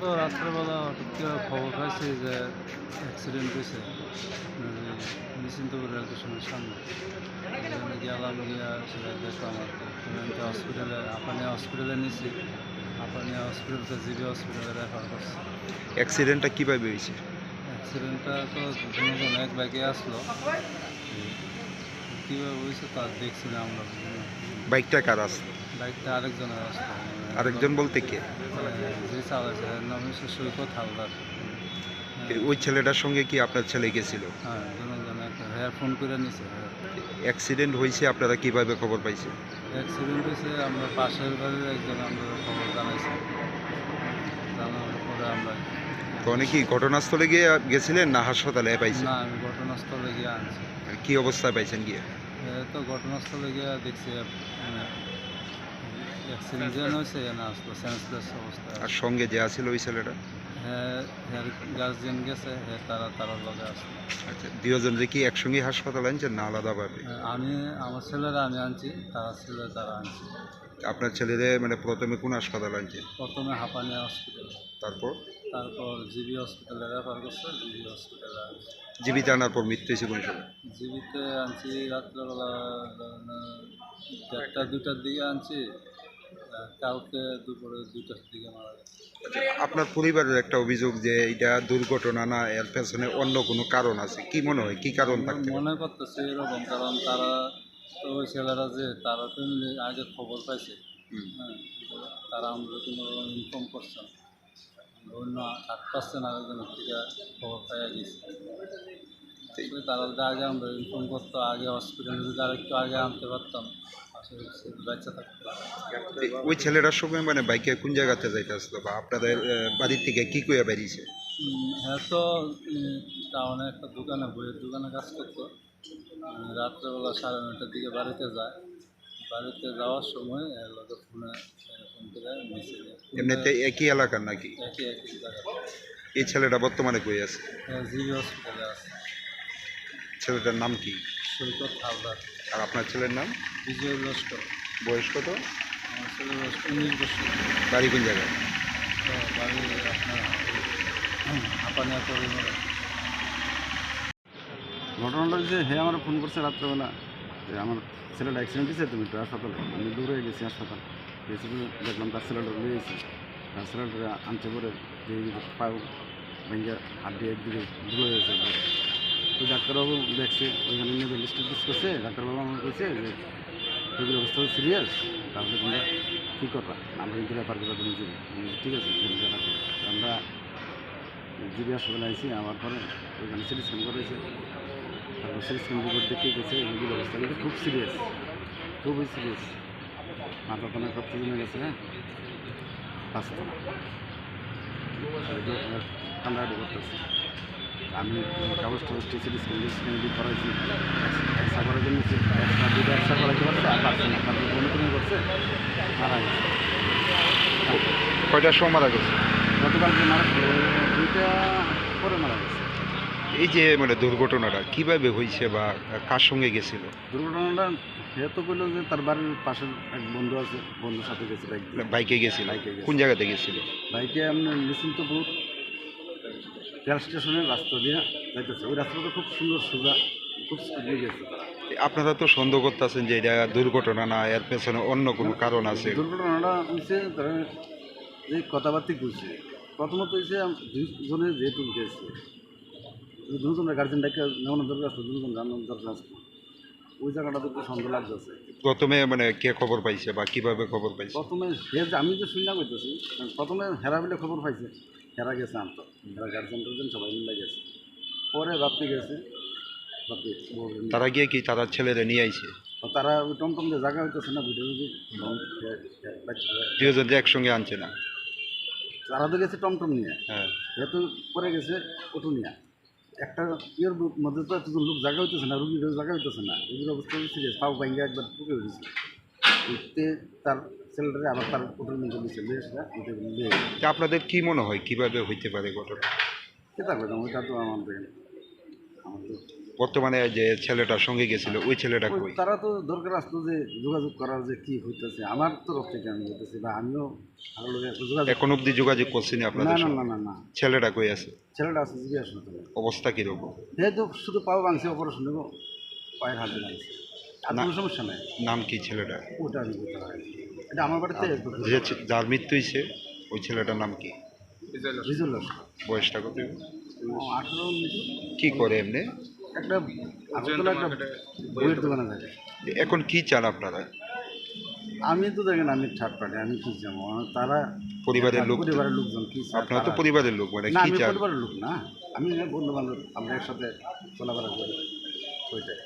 তো রাত্রেবেলা হঠাৎ করে খবর পাইছি যে অ্যাক্সিডেন্ট হয়েছে মানে নিশ্চিন্তপুর রেল স্টেশনের সামনে। গেলাম গিয়া সেটা দেখলাম আর কি। হসপিটালে আপনার হসপিটালে নিয়েছি আপানিয়া হসপিটাল তো জিবি হসপিটালে রেফার করছে। অ্যাক্সিডেন্টটা কীভাবে হয়েছে? অ্যাক্সিডেন্টটা তো দুজন এক বাইকে আসলো। কীভাবে হয়েছে তা দেখছি না আমরা বাইকটা কার আছে বাইকটা আরেকজনের আসলো। আরেকজন বলতে কে? যে চালাচ্ছে নাম হচ্ছে সৈকত হালদার। ওই ছেলেটার সঙ্গে কি আপনার ছেলে গেছিল? হ্যাঁ ফোন করে নিছে। অ্যাক্সিডেন্ট হয়েছে আপনারা কীভাবে খবর পাইছেন? অ্যাক্সিডেন্ট হয়েছে আমরা পাশের বাড়ির একজন আমরা খবর জানাইছি। জানানোর পরে আমরা তো কি ঘটনাস্থলে গিয়ে গেছিলেন না হাসপাতালে পাইছেন? না আমি ঘটনাস্থলে গিয়ে আনছি। কি অবস্থায় পাইছেন গিয়ে? এ তো ঘটনাস্থলে গিয়ে দেখছি মানে অ্যাক্সিডেন্ট যেন হয়েছে না আসলো সেন্সলেস অবস্থা আর সঙ্গে যে আছিল ওই ছেলেটা? হ্যাঁ হ্যাঁ গার্জিয়ান গেছে হ্যাঁ তারা তারার লগে আসলো আচ্ছা দুজনরে কি একসঙ্গে হাসপাতালে আনছেন না আলাদাভাবে? হ্যাঁ, আমি আমার ছেলেরা আমি আনছি তারা ছেলে তারা আনছি। আপনার ছেলেরে মানে প্রথমে কোন হাসপাতালে আনছেন? প্রথমে হাঁপানিয়া হসপিটাল তারপর? তারপর জিবি হসপিটালে রেফার করছে জিবি হসপিটালে আনছি। জীবিত আনার পর মৃত্যু হয়েছে কোন সময়? জিবিতে আনছি রাত্রেবেলা দেড়টা দুটার দিকে আনছি। দুপুরে দুটার দিকে মারা গেছে। আপনার পরিবারের একটা অভিযোগ যে এটা দুর্ঘটনা না এর পেছনে অন্য কোনো কারণ আছে? কি মনে হয়? কি কারণ আমার থাকতে পারে? মনে করতেছে এরকম কারণ তারা তো ওই ছেলেরা যে তারা তো এমনি আগে খবর পাইছে। হুম। হ্যাঁ তারা আমরা কোনো ইনফর্ম করছে না। অন্য আট পার্সেন্ট আরেকজনের থেকে খবর পাইয়া গেছে। আসলে তারা যদি আগে আমরা ইনফর্ম করতো আগে হসপিটালে যদি আরেকটু আগে আনতে পারতাম আসলে সে থাকতো। ওই ছেলেটার সঙ্গে মানে বাইকে কোন জায়গাতে যাইতে আসলো বা আপনাদের বাড়ির থেকে কি কইয়া বেরিয়েছে? হ্যাঁ তো টাউনে একটা দোকানে বইয়ের দোকানে কাজ করতো। রাত্রেবেলা সাড়ে নটার দিকে বাড়িতে যায়। বাড়িতে যাওয়ার সময় এর লোকে ফোনে ফোন করে মেসেজ এমনিতে একই এলাকার নাকি? একই একই জায়গা এই ছেলেটা বর্তমানে কই আছে? জিবি হসপিটালে আছে। ছেলেটার নাম কি? সৈকত হালদার। আর আপনার ছেলের নাম? বিজয় লস্কর। বয়স কত? আমার ছেলে বয়স উনিশ বছর। বাড়ি কোন জায়গায়? বাড়ি আপনার হাঁপানিয়া ঘটনাটা যে হ্যাঁ আমার ফোন করছে রাত্রেবেলা যে আমার ছেলেটা অ্যাক্সিডেন্ট হয়েছে তুমি একটু হাসপাতালে। আমি দূরে গেছি হাসপাতাল। গেছি দেখলাম তার ছেলেটা রয়ে গেছি। তার ছেলেটা আনতে করে যে পাও ভেঙে হাত দিয়ে একদিকে ধুলো গেছে একবারে। তো ডাক্তারবাবু দেখছে, ওইখানে নিয়ে লিস্টে ডিস করছে ডাক্তারবাবু আমাকে কইছে যে রোগীর অবস্থা সিরিয়াস তাহলে তোমরা কী করবা? আমরা কিন্তু রেফার করে তুমি ঠিক আছে আমরা জিবি হাসপাতালে আইসি আমার পরে ওইখানে সিটি স্ক্যান করেছে তারপর সিটি স্ক্যান রিপোর্ট দেখে গেছে রোগীর অবস্থা কিন্তু খুব সিরিয়াস খুবই সিরিয়াস মাথা তো অনেক রক্ত জমে গেছে হ্যাঁ? বাঁচত না। কান্নাকাটি করতেছে। আমি কাগজ টাগজ স্ক্যান স্ক্যান দিয়ে করাইছি। এক্সট্রা করার জন্য এক্সট্রা দুটো এক্সট্রা করাইতে পারছে আর পারছে না। তারপর কোনো কোনো করছে মারা গেছে। কয়টার সময় মারা গেছে? গতকালকে মারা দুইটা পরে মারা গেছে। এই যে মানে দুর্ঘটনাটা কীভাবে হয়েছে বা কার সঙ্গে গেছিল? দুর্ঘটনাটা সে তো বলল যে তার বাড়ির পাশের এক বন্ধু আছে বন্ধুর সাথে গেছে বাইক বাইকে গেছিল? কোন জায়গাতে গেছিল? বাইকে আপনি নিশ্চিন্তপুর রেল স্টেশনের রাস্তা দিয়ে যাইতেছে। ওই রাস্তাটা খুব সুন্দর সোজা খুব স্পিডলি গেছে আপনারা তো সন্দেহ করতেছেন যে এটা দুর্ঘটনা না এর পেছনে অন্য কোনো কারণ আছে। দুর্ঘটনাটা হয়েছে তারা যে কথাবার্তা কইছে প্রথমত হয়েছে দুজনে যেহেতু গেছে দুজনের গার্জেনটাকে নেওয়ানো দরকার আছে দুজন জানানোর দরকার আছে। ওই জায়গাটাতে একটু সন্দেহ লাগতেছে প্রথমে মানে কে খবর পাইছে বা কীভাবে খবর পাইছে? প্রথমে সে আমি যে শুনলাম করতেছি প্রথমে হেরা বলে খবর পাইছে। হেরা গেছে আনতো। হেরা গার্জেন টার্জেন সবাই মিলে গেছে। পরে রাত্রি গেছে। তারা গিয়ে কি তারা ছেলেরে নিয়ে আইছে? তারা ওই টমটম যে জায়গা হইতেছে না ভিডিও যদি দুজন একসঙ্গে আনছে না? তারা তো গেছে টমটম নিয়ে। হ্যাঁ। যেহেতু পরে গেছে অটো নিয়ে। একটা ইয়ের মধ্যে তো এতজন লোক জায়গা হইতেছে না রুগীর জায়গা হইতেছে না। রুগীর অবস্থা হচ্ছে যে পাও ভাঙ্গে একবার ঢুকে হয়েছে উঠতে তার ছেলেটারে আবার তার লিয়ে এসে উঠে গেছে তা আপনাদের কি মনে হয় কীভাবে হইতে পারে ঘটনা? কে থাকবে না ওইটা তো আমাদের আমাদের বর্তমানে যে ছেলেটার সঙ্গে গেছিল ওই ছেলেটা কই? তারা তো দরকার আসতো যে যোগাযোগ করার যে কি হইতেছে। আমার তরফ থেকে আমি বলতেছি বা আমিও লগে একটু যোগাযোগ এখন অবধি যোগাযোগ করছেনি না আপনাদের না সঙ্গে? না না না। ছেলেটা কই আছে? ছেলেটা আছে জিজ্ঞাসা করতে অবস্থা কীরকম হে তো শুধু পাও ভাঙছে অপারেশন দেবো পায়ের হাতে ভাঙছে আর। কোনো সমস্যা নাই। নাম কি ছেলেটা ওটা আমি বলতে পারি এটা আমার বাড়িতে যে যার মৃত্যু হয়েছে ওই ছেলেটার নাম কি? রিজল বয়সটা কত? আঠারো কি করে এমনি? একটা আগরতলা একটা বইয়ের দোকানে থাকে। এখন কি চান আপনারা? আমি তো দেখেন আমি থার্ড পার্টি আমি কি যাব তারা পরিবারের লোক পরিবারের লোকজন কি আপনারা তো পরিবারের লোক মানে না কি চান? পরিবারের লোক না। আমি বন্ধু বান্ধব আমরা একসাথে চলাফেরা করি। ওইটাই।